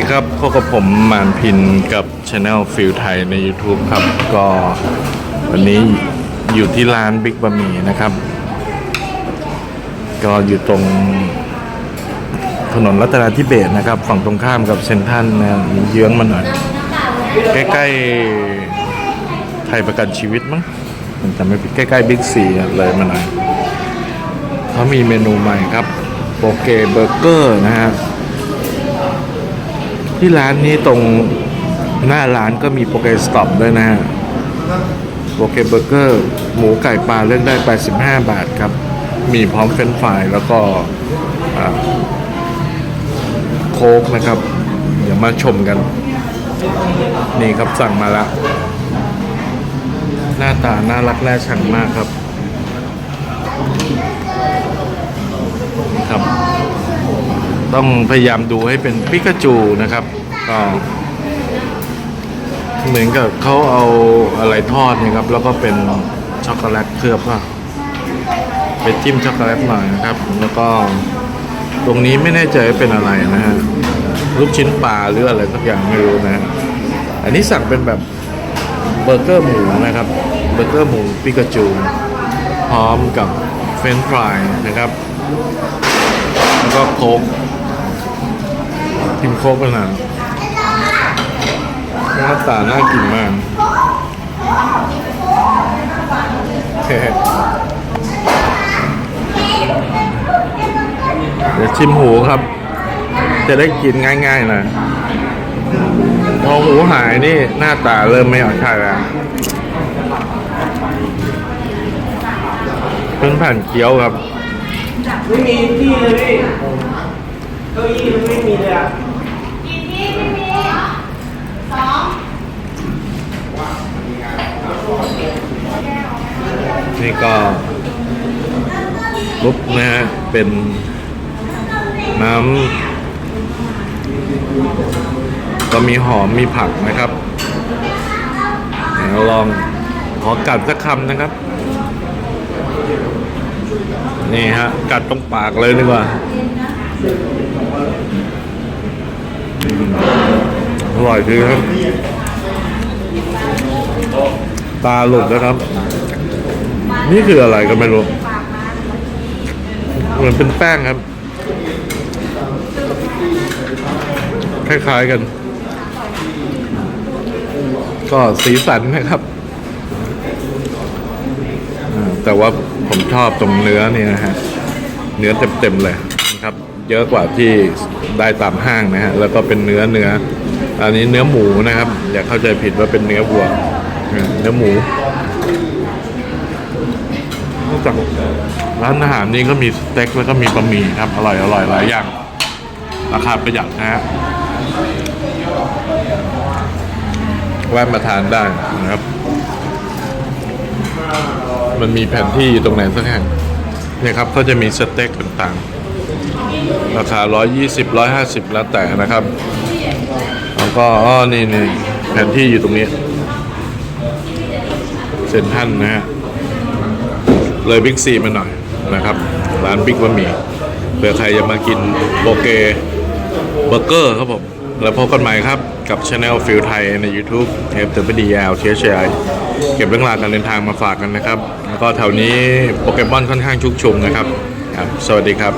ดีครับพบกับผมมานพินกับช anel ฟิลไทยใน YouTube ครับ ก็วันนี้อยู่ที่ร้านบิ๊กบะหมี่นะครับ ก็อยู่ตรงถนนรัตนาธิเบศนะครับ ฝั่งตรงข้ามกับเซนทรันนะเยื้องมาหน่อย ใกล้ๆไทยประกันชีวิตมั้งมันจะไม่ผิดใกล้ๆบิ๊กซีเลยมาหน่อยเขามีเมนูใหม่ครับโปเกเบอร์เกอร์นะฮะ ที่ร้านนี้ตรงหน้าร้านก็มีโปเกสต็อปด้วยนะฮะโปเกเบอร์เกอร์ หมูไก่ปลาเลือกได้ 85 บาทครับ มีพร้อมเฟรนฟรายแล้วก็โค้กนะครับ เดี๋ยวมาชมกัน นี่ครับสั่งมาแล้วหน้าตาน่ารักน่าชังมากครับนี่ครับ ต้องพยายามดูให้เป็นปิกาจูนะครับก็เหมือนกับเขาเอาอะไรทอดนะครับ แล้วก็เป็นช็อกโกแลตเคลือบว่าไปจิ้มช็อกโกแลตหน่อยนะครับ แล้วก็ตรงนี้ไม่แน่ใจว่าเป็นอะไรนะฮะลูกชิ้นปลาหรืออะไรสักอย่างไม่รู้นะฮะอันนี้สั่งเป็นแบบเบอร์เกอร์หมูนะครับเบอร์เกอร์หมูปิกาจูพร้อมกับเฟรนช์ฟรายนะครับ แล้วก็โค้ก กินโค้กไปนานหน้าตาน่ากินมากเฮ้เดี๋ยวชิมหูครับ จะได้กินง่ายๆนะพอหูหายนี่หน้าตาเริ่มไม่เอาใช่แล้วเป็นแผ่นเกี๊ยวครับ ไม่มีที่เลยพี่ เก้าอี้มันไม่มีเลยอะนี่ก็ลุกนะฮะเป็นน้ำก็มีหอมมีผักนะครับเดี๋ยวลองขอกัดสักคำนะครับ นี่ฮะ กัดตรงปากเลยดีกว่า อร่อยดีครับ ตาหลุดนะครับ นี่คืออะไรก็ไม่รู้ เหมือนเป็นแป้งครับ คล้ายๆกัน ก็สีสันนะครับ แต่ว่าผมชอบตรงเนื้อนี่นะฮะ เนื้อเต็มๆเลย เยอะกว่าที่ได้ตามห้างนะฮะแล้วก็เป็นเนื้อเนื้อ อันนี้เนื้อหมูนะครับ อย่าเข้าใจผิดว่าเป็นเนื้อวัวเนื้อหมูนอกจากร้านอาหารนี้ก็มีสเต็กแล้วก็มีบะหมี่ครับ อร่อยอร่อยหลายอย่าง ราคาประหยัดนะฮะแวะมาทานได้นะครับ มันมีแผนที่อยู่ตรงไหนสักแห่งเนี่ยครับก็จะมีสเต็กต่างๆ ราคา 120 150 แล้วแต่นะครับ แล้วก็อ้อนี่นี่แผนที่อยู่ตรงนี้ เซ็นทรันนะฮะ เลยบิ๊กซีมาหน่อยนะครับ ร้านบิ๊กบะหมี่เผื่อใครจะมากินโบเกเบอร์เกอร์ครับผม แล้วพบกันใหม่ครับกับช anel ฟิลไทยใน YouTube เทปเตอร์ดียาวเทียชไอเก็บเรื่องราวการเดินทางมาฝากกันนะครับ แล้วก็แถวนี้โปเกมอนค่อนข้างชุกชุมนะครับครับ สวัสดีครับ